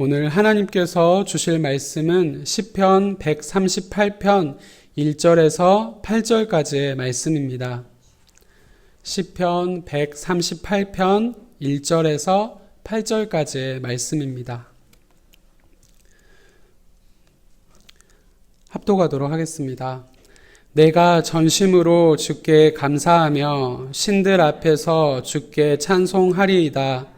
오늘 하나님께서 주실 말씀은 시편 138편 1절에서 8절까지의 말씀입니다. 시편 138편 1절에서 8절까지의 말씀입니다. 합독하도록 하겠습니다. 내가 전심으로 주께 감사하며 신들 앞에서 주께 찬송하리이다.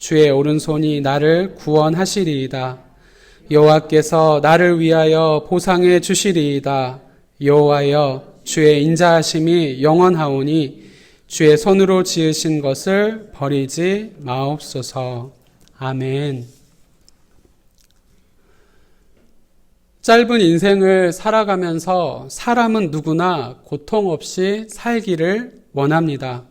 주의 오른손이 나를 구원하시리이다. 여호와께서 나를 위하여 보상해 주시리이다. 여호와여 주의 인자하심이 영원하오니 주의 손으로 지으신 것을 버리지 마옵소서. 아멘. 짧은 인생을 살아가면서 사람은 누구나 고통 없이 살기를 원합니다.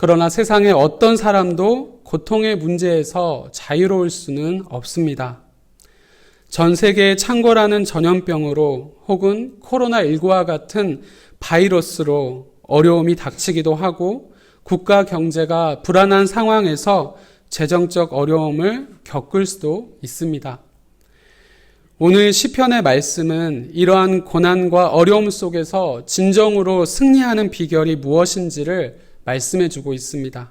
그러나 세상의 어떤 사람도 고통의 문제에서 자유로울 수는 없습니다. 전 세계의 창고라는 전염병으로 혹은 코로나19와 같은 바이러스로 어려움이 닥치기도 하고 국가 경제가 불안한 상황에서 재정적 어려움을 겪을 수도 있습니다. 오늘 시편의 말씀은 이러한 고난과 어려움 속에서 진정으로 승리하는 비결이 무엇인지를 말씀해 주고 있습니다.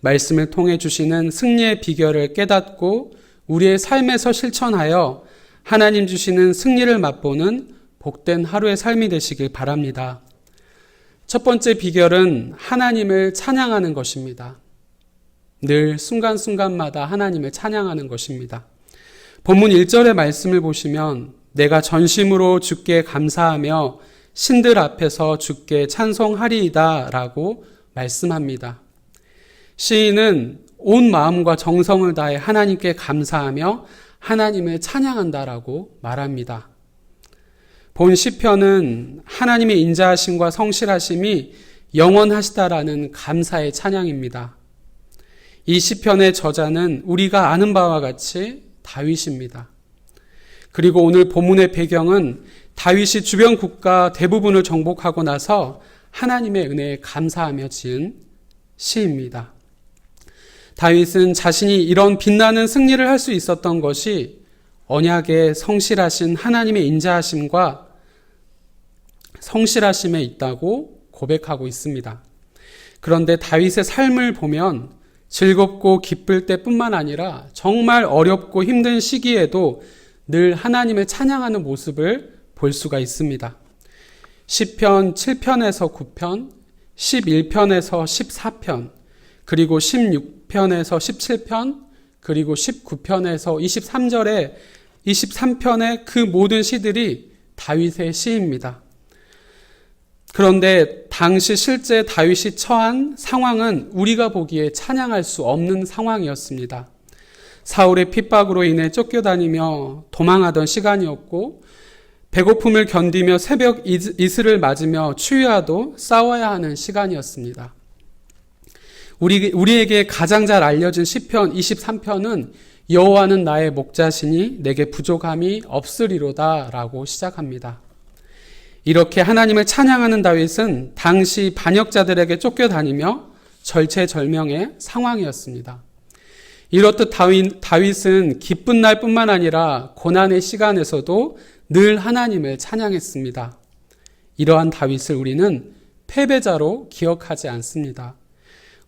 말씀을 통해 주시는 승리의 비결을 깨닫고 우리의 삶에서 실천하여 하나님 주시는 승리를 맛보는 복된 하루의 삶이 되시길 바랍니다. 첫 번째 비결은 하나님을 찬양하는 것입니다. 늘 순간순간마다 하나님을 찬양하는 것입니다. 본문 1절의 말씀을 보시면 내가 전심으로 주께 감사하며 신들 앞에서 주께 찬송하리이다 라고 말씀합니다. 시인은 온 마음과 정성을 다해 하나님께 감사하며 하나님을 찬양한다라고 말합니다. 본 시편은 하나님의 인자하심과 성실하심이 영원하시다라는 감사의 찬양입니다. 이 시편의 저자는 우리가 아는 바와 같이 다윗입니다. 그리고 오늘 본문의 배경은 다윗이 주변 국가 대부분을 정복하고 나서 하나님의 은혜에 감사하며 지은 시입니다. 다윗은 자신이 이런 빛나는 승리를 할 수 있었던 것이 언약에 성실하신 하나님의 인자하심과 성실하심에 있다고 고백하고 있습니다. 그런데 다윗의 삶을 보면 즐겁고 기쁠 때뿐만 아니라 정말 어렵고 힘든 시기에도 늘 하나님을 찬양하는 모습을 볼 수가 있습니다. 10편 7편에서 9편, 11편에서 14편, 그리고 16편에서 17편, 그리고 19편에서 23절에 23편의 그 모든 시들이 다윗의 시입니다. 그런데 당시 실제 다윗이 처한 상황은 우리가 보기에 찬양할 수 없는 상황이었습니다. 사울의 핍박으로 인해 쫓겨다니며 도망하던 시간이었고 배고픔을 견디며 새벽 이슬을 맞으며 추위와도 싸워야 하는 시간이었습니다. 우리, 우리에게 가장 잘 알려진 시편 23편은 여호와는 나의 목자시니 내게 부족함이 없으리로다라고 시작합니다. 이렇게 하나님을 찬양하는 다윗은 당시 반역자들에게 쫓겨다니며 절체절명의 상황이었습니다. 이렇듯 다윗, 다윗은 기쁜 날뿐만 아니라 고난의 시간에서도 늘 하나님을 찬양했습니다. 이러한 다윗을 우리는 패배자로 기억하지 않습니다.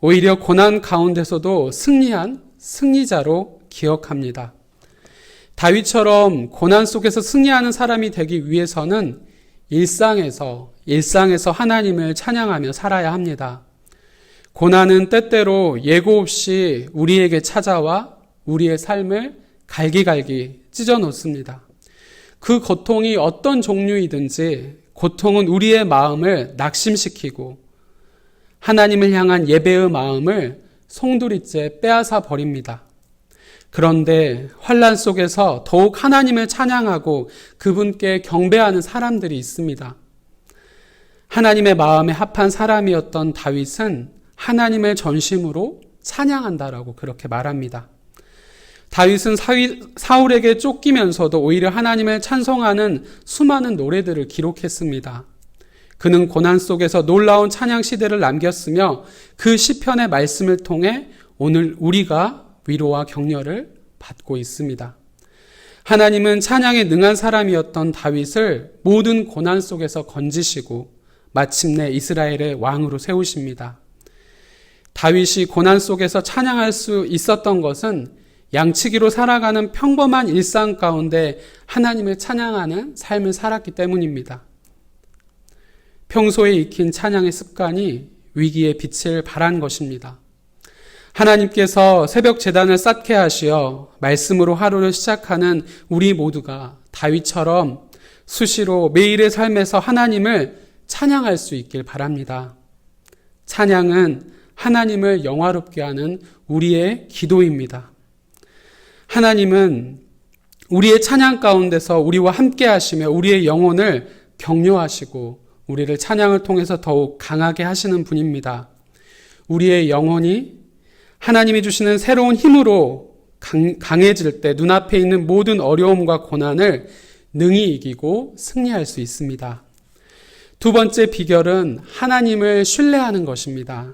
오히려 고난 가운데서도 승리한 승리자로 기억합니다. 다윗처럼 고난 속에서 승리하는 사람이 되기 위해서는 일상에서 일상에서 하나님을 찬양하며 살아야 합니다. 고난은 때때로 예고 없이 우리에게 찾아와 우리의 삶을 갈기갈기 찢어 놓습니다. 그 고통이 어떤 종류이든지 고통은 우리의 마음을 낙심시키고 하나님을 향한 예배의 마음을 송두리째 빼앗아 버립니다. 그런데 환란 속에서 더욱 하나님을 찬양하고 그분께 경배하는 사람들이 있습니다. 하나님의 마음에 합한 사람이었던 다윗은 하나님을 전심으로 찬양한다라고 그렇게 말합니다. 다윗은 사울에게 쫓기면서도 오히려 하나님을 찬송하는 수많은 노래들을 기록했습니다. 그는 고난 속에서 놀라운 찬양 시대를 남겼으며 그 시편의 말씀을 통해 오늘 우리가 위로와 격려를 받고 있습니다. 하나님은 찬양에 능한 사람이었던 다윗을 모든 고난 속에서 건지시고 마침내 이스라엘의 왕으로 세우십니다. 다윗이 고난 속에서 찬양할 수 있었던 것은 양치기로 살아가는 평범한 일상 가운데 하나님을 찬양하는 삶을 살았기 때문입니다. 평소에 익힌 찬양의 습관이 위기의 빛을 발한 것입니다. 하나님께서 새벽 재단을 쌓게 하시어 말씀으로 하루를 시작하는 우리 모두가 다윗처럼 수시로 매일의 삶에서 하나님을 찬양할 수 있길 바랍니다. 찬양은 하나님을 영화롭게 하는 우리의 기도입니다. 하나님은 우리의 찬양 가운데서 우리와 함께 하시며 우리의 영혼을 격려하시고 우리를 찬양을 통해서 더욱 강하게 하시는 분입니다. 우리의 영혼이 하나님이 주시는 새로운 힘으로 강 해질 때 눈앞에 있는 모든 어려움과 고난을 능히 이기고 승리할 수 있습니다. 두 번째 비결은 하나님을 신뢰하는 것입니다.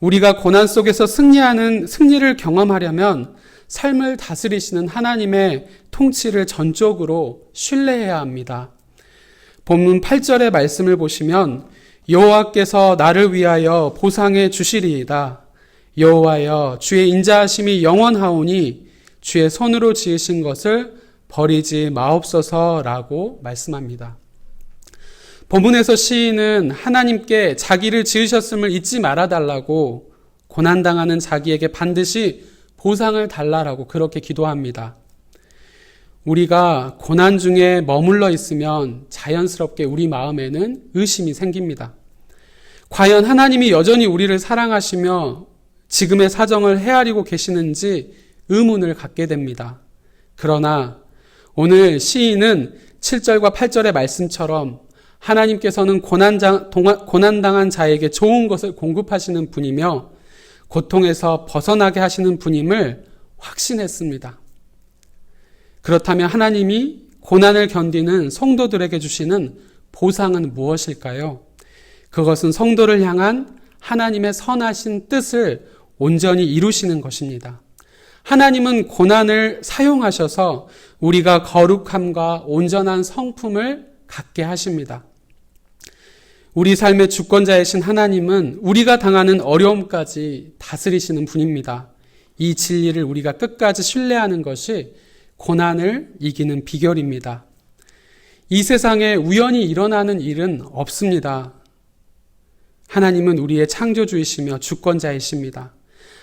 우리가 고난 속에서 승리하는 승리를 경험하려면 삶을 다스리시는 하나님의 통치를 전적으로 신뢰해야 합니다. 본문 8절의 말씀을 보시면 여호와께서 나를 위하여 보상해 주시리이다. 여호와여 주의 인자하심이 영원하오니 주의 손으로 지으신 것을 버리지 마옵소서라고 말씀합니다. 본문에서 시인은 하나님께 자기를 지으셨음을 잊지 말아 달라고 고난당하는 자기에게 반드시 보상을 달라라고 그렇게 기도합니다. 우리가 고난 중에 머물러 있으면 자연스럽게 우리 마음에는 의심이 생깁니다. 과연 하나님이 여전히 우리를 사랑하시며 지금의 사정을 헤아리고 계시는지 의문을 갖게 됩니다. 그러나 오늘 시인은 7절과 8절의 말씀처럼 하나님께서는 고난당한 자에게 좋은 것을 공급하시는 분이며 고통에서 벗어나게 하시는 분임을 확신했습니다. 그렇다면 하나님이 고난을 견디는 성도들에게 주시는 보상은 무엇일까요? 그것은 성도를 향한 하나님의 선하신 뜻을 온전히 이루시는 것입니다. 하나님은 고난을 사용하셔서 우리가 거룩함과 온전한 성품을 갖게 하십니다. 우리 삶의 주권자이신 하나님은 우리가 당하는 어려움까지 다스리시는 분입니다. 이 진리를 우리가 끝까지 신뢰하는 것이 고난을 이기는 비결입니다. 이 세상에 우연히 일어나는 일은 없습니다. 하나님은 우리의 창조주이시며 주권자이십니다.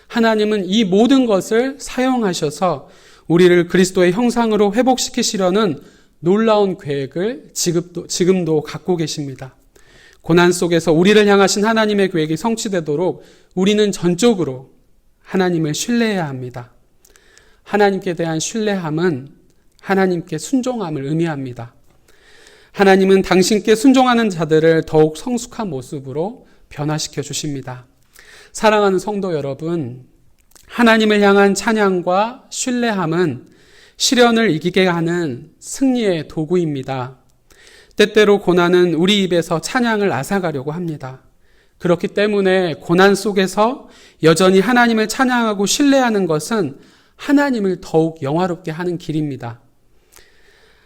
하나님은 이 모든 것을 사용하셔서 우리를 그리스도의 형상으로 회복시키시려는 놀라운 계획을 지금도, 지금도 갖고 계십니다. 고난 속에서 우리를 향하신 하나님의 계획이 성취되도록 우리는 전적으로 하나님을 신뢰해야 합니다. 하나님께 대한 신뢰함은 하나님께 순종함을 의미합니다. 하나님은 당신께 순종하는 자들을 더욱 성숙한 모습으로 변화시켜 주십니다. 사랑하는 성도 여러분, 하나님을 향한 찬양과 신뢰함은 시련을 이기게 하는 승리의 도구입니다. 때때로 고난은 우리 입에서 찬양을 앗아가려고 합니다. 그렇기 때문에 고난 속에서 여전히 하나님을 찬양하고 신뢰하는 것은 하나님을 더욱 영화롭게 하는 길입니다.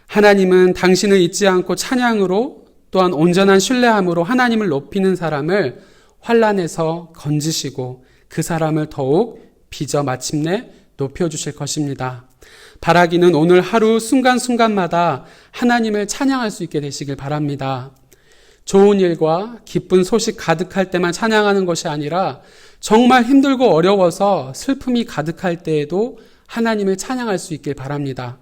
하나님은 당신을 잊지 않고 찬양으로 또한 온전한 신뢰함으로 하나님을 높이는 사람을 환란에서 건지시고 그 사람을 더욱 빚어 마침내 높여 주실 것입니다. 바라기는 오늘 하루 순간순간마다 하나님을 찬양할 수 있게 되시길 바랍니다. 좋은 일과 기쁜 소식 가득할 때만 찬양하는 것이 아니라 정말 힘들고 어려워서 슬픔이 가득할 때에도 하나님을 찬양할 수 있길 바랍니다.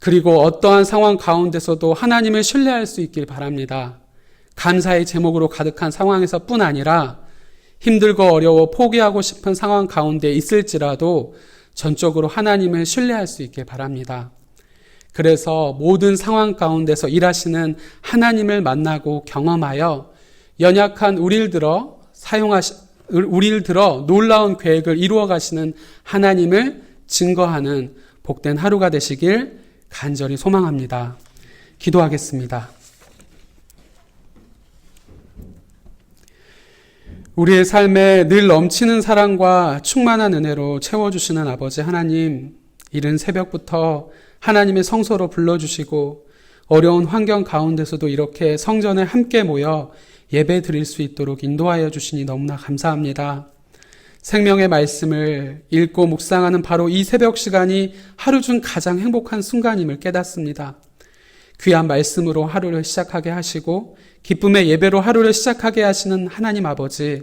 그리고 어떠한 상황 가운데서도 하나님을 신뢰할 수 있길 바랍니다. 감사의 제목으로 가득한 상황에서 뿐 아니라 힘들고 어려워 포기하고 싶은 상황 가운데 있을지라도 전적으로 하나님을 신뢰할 수 있길 바랍니다. 그래서 모든 상황 가운데서 일하시는 하나님을 만나고 경험하여 연약한 우리를 들어 사용하시, 우리를 들어 놀라운 계획을 이루어 가시는 하나님을 증거하는 복된 하루가 되시길 간절히 소망합니다. 기도하겠습니다. 우리의 삶에 늘 넘치는 사랑과 충만한 은혜로 채워주시는 아버지 하나님, 이른 새벽부터 하나님의 성소로 불러주시고 어려운 환경 가운데서도 이렇게 성전에 함께 모여 예배 드릴 수 있도록 인도하여 주시니 너무나 감사합니다. 생명의 말씀을 읽고 묵상하는 바로 이 새벽 시간이 하루 중 가장 행복한 순간임을 깨닫습니다. 귀한 말씀으로 하루를 시작하게 하시고 기쁨의 예배로 하루를 시작하게 하시는 하나님 아버지.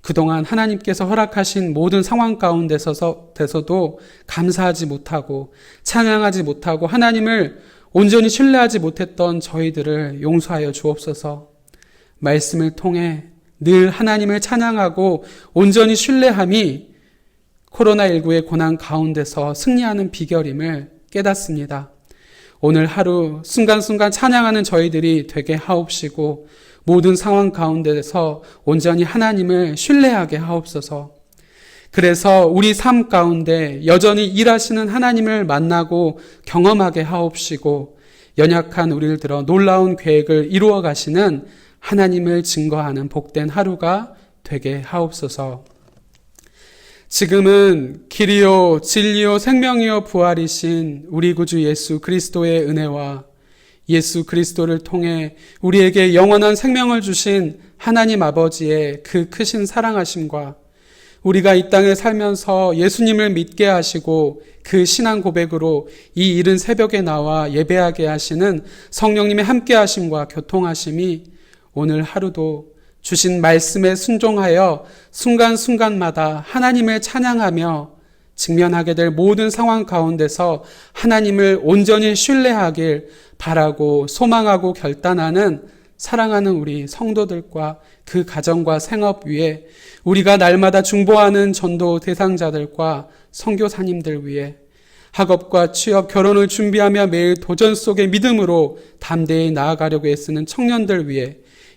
그동안 하나님께서 허락하신 모든 상황 가운데서도 감사하지 못하고 찬양하지 못하고 하나님을 온전히 신뢰하지 못했던 저희들을 용서하여 주옵소서. 말씀을 통해 늘 하나님을 찬양하고 온전히 신뢰함이 코로나19의 고난 가운데서 승리하는 비결임을 깨닫습니다. 오늘 하루 순간순간 찬양하는 저희들이 되게 하옵시고 모든 상황 가운데서 온전히 하나님을 신뢰하게 하옵소서. 그래서 우리 삶 가운데 여전히 일하시는 하나님을 만나고 경험하게 하옵시고 연약한 우리를 들어 놀라운 계획을 이루어 가시는 하나님을 증거하는 복된 하루가 되게 하옵소서. 지금은 길이요, 진리요, 생명이요, 부활이신 우리 구주 예수 그리스도의 은혜와 예수 그리스도를 통해 우리에게 영원한 생명을 주신 하나님 아버지의 그 크신 사랑하심과 우리가 이 땅에 살면서 예수님을 믿게 하시고 그 신앙 고백으로 이 이른 새벽에 나와 예배하게 하시는 성령님의 함께 하심과 교통하심이 오늘 하루도 주신 말씀에 순종하여 순간순간마다 하나님을 찬양하며 직면하게 될 모든 상황 가운데서 하나님을 온전히 신뢰하길 바라고 소망하고 결단하는 사랑하는 우리 성도들과 그 가정과 생업 위에 우리가 날마다 중보하는 전도 대상자들과 선교사님들 위해 학업과 취업, 결혼을 준비하며 매일 도전 속의 믿음으로 담대히 나아가려고 애쓰는 청년들 위해